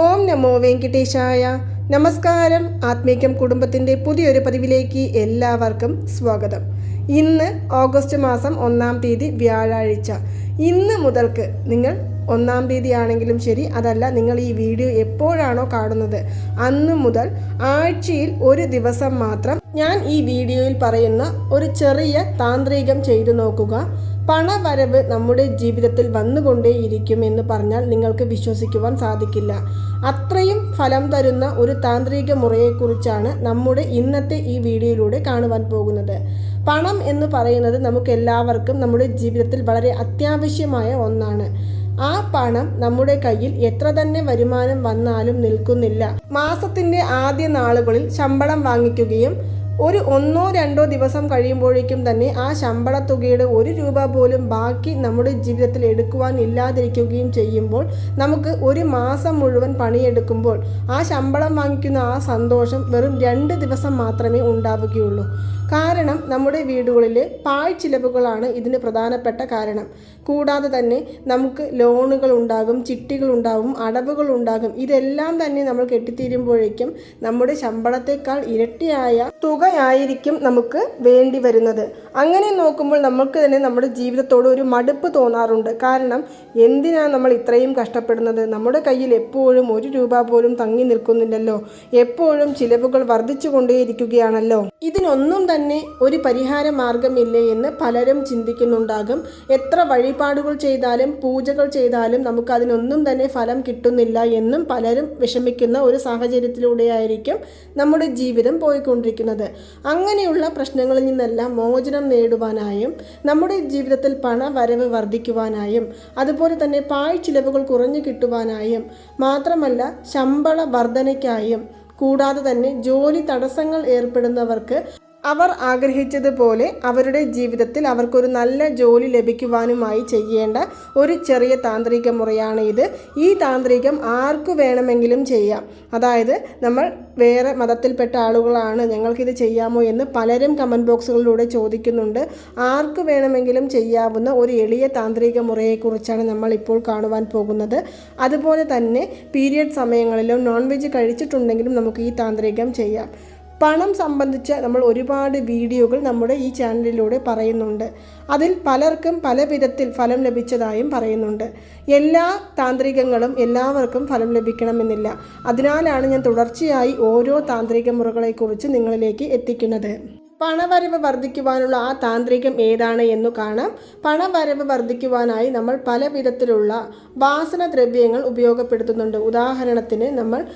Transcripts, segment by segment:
ഓം നമോ വെങ്കിട്ടേശായ. നമസ്കാരം. ആത്മീക്യം കുടുംബത്തിന്റെ പുതിയൊരു പതിവിലേക്ക് എല്ലാവർക്കും സ്വാഗതം. ഇന്ന് ഓഗസ്റ്റ് മാസം ഒന്നാം തീയതി വ്യാഴാഴ്ച. ഇന്ന് മുതൽക്ക് നിങ്ങൾ ഒന്നാം തീയതി ആണെങ്കിലും ശരി അതല്ല നിങ്ങൾ ഈ വീഡിയോ എപ്പോഴാണോ കാണുന്നത് അന്ന് മുതൽ ആഴ്ചയിൽ ഒരു ദിവസം മാത്രം ഞാൻ ഈ വീഡിയോയിൽ പറയുന്ന ഒരു ചെറിയ താന്ത്രികം ചെയ്തു നോക്കുക. പണവരവ് നമ്മുടെ ജീവിതത്തിൽ വന്നുകൊണ്ടേയിരിക്കും എന്ന് പറഞ്ഞാൽ നിങ്ങൾക്ക് വിശ്വസിക്കുവാൻ സാധിക്കില്ല. അത്രയും ഫലം തരുന്ന ഒരു താന്ത്രിക മുറയെക്കുറിച്ചാണ് നമ്മുടെ ഇന്നത്തെ ഈ വീഡിയോയിലൂടെ കാണുവാൻ പോകുന്നത്. പണം എന്ന് പറയുന്നത് നമുക്ക് എല്ലാവർക്കും നമ്മുടെ ജീവിതത്തിൽ വളരെ അത്യാവശ്യമായ ഒന്നാണ്. ആ പണം നമ്മുടെ കയ്യിൽ എത്ര തന്നെ വരുമാനം വന്നാലും നിൽക്കുന്നില്ല. മാസത്തിന്റെ ആദ്യ നാളുകളിൽ ശമ്പളം വാങ്ങിക്കുകയും ഒരു ഒന്നോ രണ്ടോ ദിവസം കഴിയുമ്പോഴേക്കും തന്നെ ആ ശമ്പള തുകയുടെ ഒരു രൂപ പോലും ബാക്കി നമ്മുടെ ജീവിതത്തിൽ എടുക്കുവാൻ ഇല്ലാതിരിക്കുകയും ചെയ്യുമ്പോൾ നമുക്ക് ഒരു മാസം മുഴുവൻ പണിയെടുക്കുമ്പോൾ ആ ശമ്പളം വാങ്ങിക്കുന്ന ആ സന്തോഷം വെറും രണ്ട് ദിവസം മാത്രമേ ഉണ്ടാവുകയുള്ളൂ. കാരണം നമ്മുടെ വീടുകളിൽ പാഴ്ചിലവുകളാണ് ഇതിന് പ്രധാനപ്പെട്ട കാരണം. കൂടാതെ തന്നെ നമുക്ക് ലോണുകൾ ഉണ്ടാകും ചിട്ടികൾ ഉണ്ടാകും അടവുകൾ ഉണ്ടാകും ഇതെല്ലാം തന്നെ നമ്മൾ കെട്ടിത്തീരുമ്പോഴേക്കും നമ്മുടെ ശമ്പളത്തെക്കാൾ ഇരട്ടിയായ തുകയായിരിക്കും നമുക്ക് വേണ്ടി വരുന്നത്. അങ്ങനെ നോക്കുമ്പോൾ നമുക്ക് തന്നെ നമ്മുടെ ജീവിതത്തോട് ഒരു മടുപ്പ് തോന്നാറുണ്ട്. കാരണം എന്തിനാണ് നമ്മൾ ഇത്രയും കഷ്ടപ്പെടുന്നത്? നമ്മുടെ കയ്യിൽ എപ്പോഴും ഒരു രൂപ പോലും തങ്ങി നിൽക്കുന്നില്ലല്ലോ. എപ്പോഴും ചിലവുകൾ വർദ്ധിച്ചു കൊണ്ടേയിരിക്കുകയാണല്ലോ ഇതിനൊന്നും തന്നെ ഒരു പരിഹാര മാർഗമില്ലേ എന്ന് പലരും ചിന്തിക്കുന്നുണ്ടാകും. എത്ര വഴിപാടുകൾ ചെയ്താലും പൂജകൾ ചെയ്താലും നമുക്ക് അതിനൊന്നും തന്നെ ഫലം കിട്ടുന്നില്ല എന്നും പലരും വിഷമിക്കുന്ന ഒരു സാഹചര്യത്തിലൂടെയായിരിക്കും നമ്മുടെ ജീവിതം പോയിക്കൊണ്ടിരിക്കുന്നത്. അങ്ങനെയുള്ള പ്രശ്നങ്ങളിൽ നിന്നെല്ലാം മോചനം നേടുവാനായും നമ്മുടെ ജീവിതത്തിൽ പണ വരവ് വർദ്ധിക്കുവാനായും അതുപോലെ തന്നെ പാഴ് ചിലവുകൾ കുറഞ്ഞു കിട്ടുവാനായും മാത്രമല്ല ശമ്പള വർധനയ്ക്കായും കൂടാതെ തന്നെ ജോലി തടസ്സങ്ങൾ ഏർപ്പെടുന്നവർക്ക് അവർ ആഗ്രഹിച്ചതുപോലെ അവരുടെ ജീവിതത്തിൽ അവർക്കൊരു നല്ല ജോലി ലഭിക്കുവാനുമായി ചെയ്യേണ്ട ഒരു ചെറിയ താന്ത്രിക മുറയാണ് ഇത്. ഈ താന്ത്രികം ആർക്കു വേണമെങ്കിലും ചെയ്യാം. അതായത് നമ്മൾ വേറെ മതത്തിൽപ്പെട്ട ആളുകളാണ് ഞങ്ങൾക്കിത് ചെയ്യാമോ എന്ന് പലരും കമന്റ് ബോക്സുകളിലൂടെ ചോദിക്കുന്നുണ്ട്. ആർക്ക് വേണമെങ്കിലും ചെയ്യാവുന്ന ഒരു എളിയ താന്ത്രിക മുറയെക്കുറിച്ചാണ് നമ്മൾ ഇപ്പോൾ കാണുവാൻ പോകുന്നത്. അതുപോലെ തന്നെ പീരിയഡ് സമയങ്ങളിലും നോൺ വെജ് കഴിച്ചിട്ടുണ്ടെങ്കിലും നമുക്ക് ഈ താന്ത്രികം ചെയ്യാം. പണം സംബന്ധിച്ച നമ്മൾ ഒരുപാട് വീഡിയോകൾ നമ്മുടെ ഈ ചാനലിലൂടെ പറയുന്നുണ്ട്. അതിൽ പലർക്കും പല വിധത്തിൽ ഫലം ലഭിച്ചതായും പറയുന്നുണ്ട്. എല്ലാ താന്ത്രികങ്ങളും എല്ലാവർക്കും ഫലം ലഭിക്കണമെന്നില്ല. അതിനാലാണ് ഞാൻ തുടർച്ചയായി ഓരോ താന്ത്രിക മുറകളെക്കുറിച്ച് നിങ്ങളിലേക്ക് എത്തിക്കുന്നത്. പണവരവ് വർദ്ധിക്കുവാനുള്ള ആ താന്ത്രികം ഏതാണ് എന്ന് കാണാം. പണവരവ് വർദ്ധിക്കുവാനായി നമ്മൾ പല വിധത്തിലുള്ള വാസനദ്രവ്യങ്ങൾ ഉപയോഗപ്പെടുത്തുന്നുണ്ട്. ഉദാഹരണത്തിന് നമ്മൾ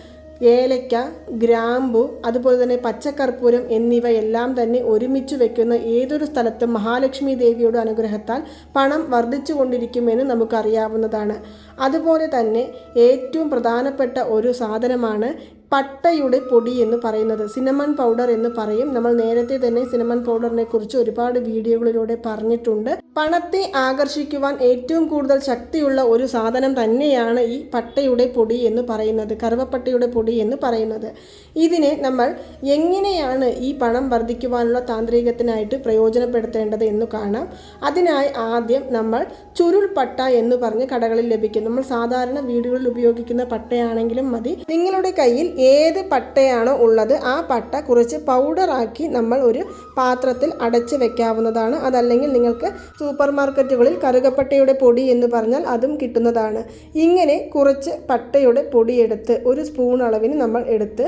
ഏലയ്ക്ക ഗ്രാമ്പു അതുപോലെ തന്നെ പച്ചക്കർപ്പൂരം എന്നിവയെല്ലാം തന്നെ ഒരുമിച്ച് വെക്കുന്ന ഏതൊരു സ്ഥലത്തും മഹാലക്ഷ്മി ദേവിയുടെ അനുഗ്രഹത്താൽ പണം വർദ്ധിച്ചു കൊണ്ടിരിക്കുമെന്ന് നമുക്കറിയാവുന്നതാണ്. അതുപോലെ തന്നെ ഏറ്റവും പ്രധാനപ്പെട്ട ഒരു സാധനമാണ് പട്ടയുടെ പൊടി എന്ന് പറയുന്നത്. സിനമൺ പൗഡർ എന്ന് പറയും. നമ്മൾ നേരത്തെ തന്നെ സിനമൺ പൗഡറിനെ കുറിച്ച് ഒരുപാട് വീഡിയോകളിലൂടെ പറഞ്ഞിട്ടുണ്ട്. പണത്തെ ആകർഷിക്കുവാൻ ഏറ്റവും കൂടുതൽ ശക്തിയുള്ള ഒരു സാധനം തന്നെയാണ് ഈ പട്ടയുടെ പൊടി എന്ന് പറയുന്നത്. കറുവപ്പട്ടയുടെ പൊടി എന്ന് പറയുന്നത്. ഇതിനെ നമ്മൾ എങ്ങനെയാണ് ഈ പണം വർദ്ധിക്കുവാനുള്ള താന്ത്രികത്തിനായിട്ട് പ്രയോജനപ്പെടുത്തേണ്ടത് എന്ന് കാണാം. അതിനായി ആദ്യം നമ്മൾ ചുരുൾ പട്ട എന്ന് പറഞ്ഞ് കടകളിൽ ലഭിക്കും. നമ്മൾ സാധാരണ വീടുകളിൽ ഉപയോഗിക്കുന്ന പട്ടയാണെങ്കിലും മതി. നിങ്ങളുടെ കയ്യിൽ ഏത് പട്ടയാണോ ഉള്ളത് ആ പട്ട കുറച്ച് പൗഡറാക്കി നമ്മൾ ഒരു പാത്രത്തിൽ അടച്ച് വെക്കാവുന്നതാണ്. അതല്ലെങ്കിൽ നിങ്ങൾക്ക് സൂപ്പർ മാർക്കറ്റുകളിൽ കറുകപ്പട്ടയുടെ പൊടി എന്ന് പറഞ്ഞാൽ അതും കിട്ടുന്നതാണ്. ഇങ്ങനെ കുറച്ച് പട്ടയുടെ പൊടിയെടുത്ത് ഒരു സ്പൂൺ അളവിന് നമ്മൾ എടുത്ത്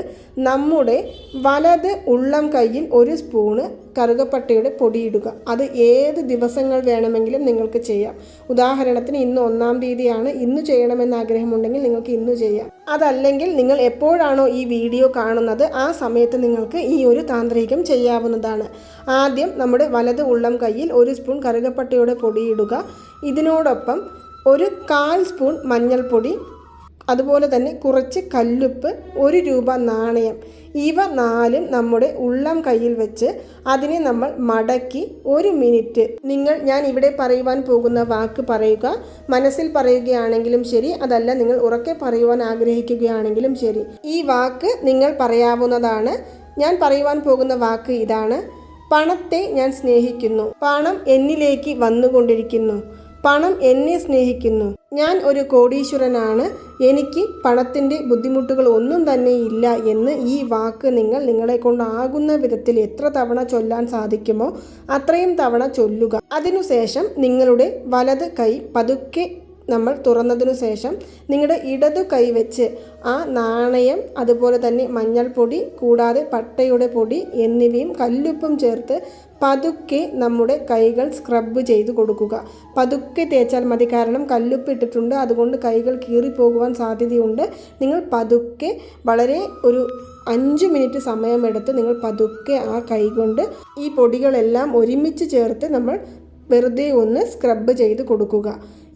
നമ്മുടെ വലത് ഉള്ളം കയ്യിൽ ഒരു സ്പൂണ് കറുകപ്പട്ടയുടെ പൊടിയിടുക. അത് ഏത് ദിവസങ്ങൾ വേണമെങ്കിലും നിങ്ങൾക്ക് ചെയ്യാം. ഉദാഹരണത്തിന് ഇന്ന് ഒന്നാം തീയതിയാണ്. ഇന്ന് ചെയ്യണമെന്ന് ആഗ്രഹമുണ്ടെങ്കിൽ നിങ്ങൾക്ക് ഇന്ന് ചെയ്യാം. അതല്ലെങ്കിൽ നിങ്ങൾ എപ്പോഴാണോ ഈ വീഡിയോ കാണുന്നത് ആ സമയത്ത് നിങ്ങൾക്ക് ഈ ഒരു താന്ത്രികം ചെയ്യാവുന്നതാണ്. ആദ്യം നമ്മുടെ വലത് ഉള്ളം കയ്യിൽ ഒരു സ്പൂൺ കറുകപ്പട്ടയുടെ പൊടിയിടുക. ഇതിനോടൊപ്പം ഒരു കാൽ സ്പൂൺ മഞ്ഞൾപ്പൊടി അതുപോലെ തന്നെ കുറച്ച് കല്ലുപ്പ് ഒരു രൂപ നാണയം. ഇവ നാലും നമ്മുടെ ഉള്ളം കയ്യിൽ വെച്ച് അതിനെ നമ്മൾ മടക്കി ഒരു മിനിറ്റ്. നിങ്ങൾ ഞാൻ ഇവിടെ പറയുവാൻ പോകുന്ന വാക്ക് പറയുക. മനസ്സിൽ പറയുകയാണെങ്കിലും ശരി. അതല്ല നിങ്ങൾ ഉറക്കെ പറയുവാൻ ആഗ്രഹിക്കുകയാണെങ്കിലും ശരി. ഈ വാക്ക് നിങ്ങൾ പറയാവുന്നതാണ്. ഞാൻ പറയുവാൻ പോകുന്ന വാക്ക് ഇതാണ്. പണത്തെ ഞാൻ സ്നേഹിക്കുന്നു. പണം എന്നിലേക്ക് വന്നുകൊണ്ടിരിക്കുന്നു. പണം എന്നെ സ്നേഹിക്കുന്നു. ഞാൻ ഒരു കോടീശ്വരനാണ്. എനിക്ക് പണത്തിന്റെ ബുദ്ധിമുട്ടുകൾ ഒന്നും തന്നെ ഇല്ല എന്ന് ഈ വാക്ക് നിങ്ങൾ നിങ്ങളെ കൊണ്ടാകുന്ന വിധത്തിൽ എത്ര തവണ ചൊല്ലാൻ സാധിക്കുമോ അത്രയും തവണ ചൊല്ലുക. അതിനുശേഷം നിങ്ങളുടെ വലത് കൈ പതുക്കെ നമ്മൾ തുറന്നതിനു ശേഷം നിങ്ങളുടെ ഇടതു കൈവച്ച് ആ നാണയം അതുപോലെ തന്നെ മഞ്ഞൾപ്പൊടി കൂടാതെ പട്ടയുടെ പൊടി എന്നിവയും കല്ലുപ്പും ചേർത്ത് പതുക്കെ നമ്മുടെ കൈകൾ സ്ക്രബ് ചെയ്ത് കൊടുക്കുക. പതുക്കെ തേച്ചാൽ മതി. കാരണം കല്ലുപ്പ് ഇട്ടിട്ടുണ്ട്. അതുകൊണ്ട് കൈകൾ കീറിപ്പോകുവാൻ സാധ്യതയുണ്ട്. നിങ്ങൾ പതുക്കെ വളരെ ഒരു അഞ്ച് മിനിറ്റ് സമയമെടുത്ത് നിങ്ങൾ പതുക്കെ ആ കൈകൊണ്ട് ഈ പൊടികളെല്ലാം ഒരുമിച്ച് ചേർത്ത് നമ്മൾ വെറുതെ ഒന്ന് സ്ക്രബ് ചെയ്ത് കൊടുക്കുക.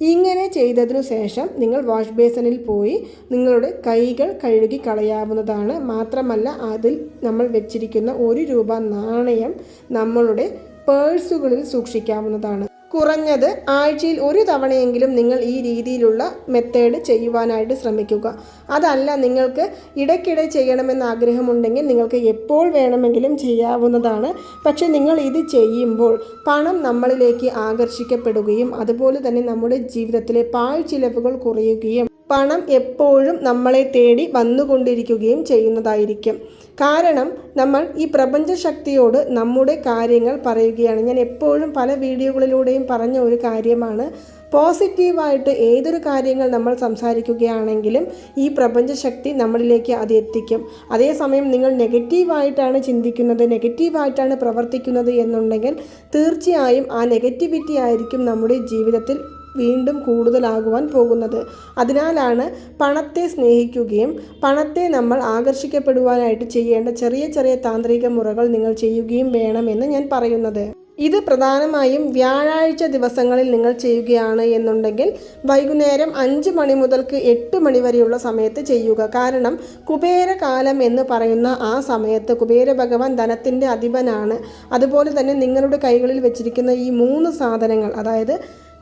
ഇങ്ങനെ ചെയ്തതിനു ശേഷം നിങ്ങൾ വാഷ് ബേസിനിൽ പോയി നിങ്ങളുടെ കൈകൾ കഴുകി കളയാവുന്നതാണ്. മാത്രമല്ല അതിൽ നമ്മൾ വെച്ചിരിക്കുന്ന ഒരു രൂപ നാണയം നമ്മളുടെ പേഴ്സുകളിൽ സൂക്ഷിക്കാവുന്നതാണ്. കുറഞ്ഞത് ആഴ്ചയിൽ ഒരു തവണയെങ്കിലും നിങ്ങൾ ഈ രീതിയിലുള്ള മെത്തേഡ് ചെയ്യുവാനായിട്ട് ശ്രമിക്കുക. അതല്ല നിങ്ങൾക്ക് ഇടയ്ക്കിടെ ചെയ്യണമെന്ന് ആഗ്രഹമുണ്ടെങ്കിൽ നിങ്ങൾക്ക് എപ്പോൾ വേണമെങ്കിലും ചെയ്യാവുന്നതാണ്. പക്ഷേ നിങ്ങൾ ഇത് ചെയ്യുമ്പോൾ പണം നമ്മളിലേക്ക് ആകർഷിക്കപ്പെടുകയും അതുപോലെ തന്നെ നമ്മുടെ ജീവിതത്തിലെ പാഴ്ചിലവുകൾ കുറയുകയും പണം എപ്പോഴും നമ്മളെ തേടി വന്നുകൊണ്ടിരിക്കുകയും ചെയ്യുന്നതായിരിക്കും. കാരണം നമ്മൾ ഈ പ്രപഞ്ച ശക്തിയോട് നമ്മുടെ കാര്യങ്ങൾ പറയുകയാണ്. ഞാൻ എപ്പോഴും പല വീഡിയോകളിലൂടെയും പറഞ്ഞ ഒരു കാര്യമാണ്. പോസിറ്റീവായിട്ട് ഏതൊരു കാര്യങ്ങൾ നമ്മൾ സംസാരിക്കുകയാണെങ്കിലും ഈ പ്രപഞ്ചശക്തി നമ്മളിലേക്ക് അത് എത്തിക്കും. അതേസമയം നിങ്ങൾ നെഗറ്റീവായിട്ടാണ് ചിന്തിക്കുന്നത് നെഗറ്റീവായിട്ടാണ് പ്രവർത്തിക്കുന്നത് എന്നുണ്ടെങ്കിൽ തീർച്ചയായും ആ നെഗറ്റിവിറ്റി ആയിരിക്കും നമ്മുടെ ജീവിതത്തിൽ വീണ്ടും കൂടുതലാകുവാൻ പോകുന്നത്. അതിനാലാണ് പണത്തെ സ്നേഹിക്കുകയും പണത്തെ നമ്മൾ ആകർഷിക്കപ്പെടുവാനായിട്ട് ചെയ്യേണ്ട ചെറിയ ചെറിയ താന്ത്രിക മുറകൾ നിങ്ങൾ ചെയ്യുകയും വേണമെന്ന് ഞാൻ പറയുന്നത്. ഇത് പ്രധാനമായും വ്യാഴാഴ്ച ദിവസങ്ങളിൽ നിങ്ങൾ ചെയ്യുകയാണ് എന്നുണ്ടെങ്കിൽ വൈകുന്നേരം അഞ്ച് മണി മുതൽക്ക് എട്ട് മണി വരെയുള്ള സമയത്ത് ചെയ്യുക. കാരണം കുബേരകാലം എന്ന് പറയുന്ന ആ സമയത്ത് കുബേര ഭഗവാൻ ധനത്തിന്റെ അധിപനാണ്. അതുപോലെ തന്നെ നിങ്ങളുടെ കൈകളിൽ വെച്ചിരിക്കുന്ന ഈ മൂന്ന് സാധനങ്ങൾ അതായത്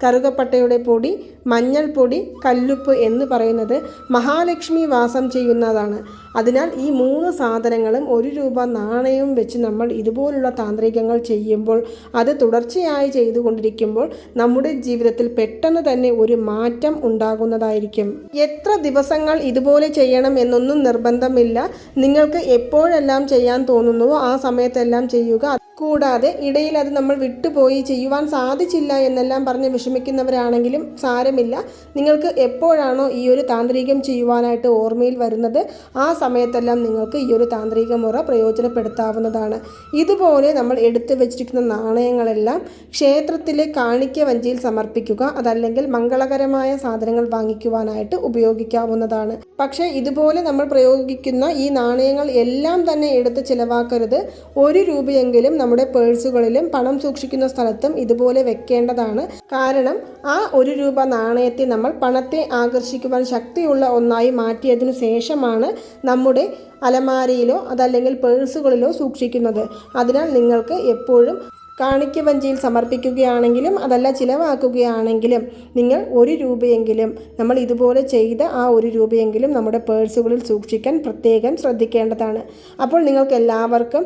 കറുകപ്പട്ടയുടെ പൊടി മഞ്ഞൾപ്പൊടി കല്ലുപ്പ് എന്ന് പറയുന്നത് മഹാലക്ഷ്മി വാസം ചെയ്യുന്നതാണ്. അതിനാൽ ഈ മൂന്ന് സാധനങ്ങളും ഒരു രൂപ നാണയവും വെച്ച് നമ്മൾ ഇതുപോലുള്ള താന്ത്രികങ്ങൾ ചെയ്യുമ്പോൾ അത് തുടർച്ചയായി ചെയ്തുകൊണ്ടിരിക്കുമ്പോൾ നമ്മുടെ ജീവിതത്തിൽ പെട്ടെന്ന് തന്നെ ഒരു മാറ്റം ഉണ്ടാകുന്നതായിരിക്കും. എത്ര ദിവസങ്ങൾ ഇതുപോലെ ചെയ്യണം എന്നൊന്നും നിർബന്ധമില്ല. നിങ്ങൾക്ക് എപ്പോഴെല്ലാം ചെയ്യാൻ തോന്നുന്നുവോ ആ സമയത്തെല്ലാം ചെയ്യുക. കൂടാതെ ഇടയിൽ അത് നമ്മൾ വിട്ടുപോയി ചെയ്യുവാൻ സാധിച്ചില്ല എന്നെല്ലാം പറഞ്ഞ് വിഷമിക്കുന്നവരാണെങ്കിലും സാരമില്ല നിങ്ങൾക്ക് എപ്പോഴാണോ ഈ ഒരു താന്ത്രികം ചെയ്യുവാനായിട്ട് ഓർമ്മയിൽ വരുന്നത് ആ സമയത്തെല്ലാം നിങ്ങൾക്ക് ഈ ഒരു താന്ത്രിക മുറ പ്രയോജനപ്പെടുത്താവുന്നതാണ്. ഇതുപോലെ നമ്മൾ എടുത്തു വെച്ചിരിക്കുന്ന നാണയങ്ങളെല്ലാം ക്ഷേത്രത്തിലെ കാണിക്ക വഞ്ചിയിൽ സമർപ്പിക്കുക അതല്ലെങ്കിൽ മംഗളകരമായ സാധനങ്ങൾ വാങ്ങിക്കുവാനായിട്ട് ഉപയോഗിക്കാവുന്നതാണ്. പക്ഷേ ഇതുപോലെ നമ്മൾ പ്രയോഗിക്കുന്ന ഈ നാണയങ്ങൾ എല്ലാം തന്നെ എടുത്ത് ചിലവാക്കരുത്. ഒരു രൂപയെങ്കിലും നമ്മുടെ പേഴ്സുകളിലും പണം സൂക്ഷിക്കുന്ന സ്ഥലത്തും ഇതുപോലെ വെക്കേണ്ടതാണ്. കാരണം ആ ഒരു രൂപ നാണയത്തെ നമ്മൾ പണത്തെ ആകർഷിക്കുവാൻ ശക്തിയുള്ള ഒന്നായി മാറ്റിയതിനു ശേഷമാണ് നമ്മുടെ അലമാരയിലോ അതല്ലെങ്കിൽ പേഴ്സുകളിലോ സൂക്ഷിക്കുന്നത്. അതിനാൽ നിങ്ങൾക്ക് എപ്പോഴും കാണിക്ക വഞ്ചിയിൽ സമർപ്പിക്കുകയാണെങ്കിലും അതല്ല ചിലവാക്കുകയാണെങ്കിലും നിങ്ങൾ ഒരു രൂപയെങ്കിലും നമ്മൾ ഇതുപോലെ ചെയ്ത ആ ഒരു രൂപയെങ്കിലും നമ്മുടെ പേഴ്സുകളിൽ സൂക്ഷിക്കാൻ പ്രത്യേകം ശ്രദ്ധിക്കേണ്ടതാണ്. അപ്പോൾ നിങ്ങൾക്ക് എല്ലാവർക്കും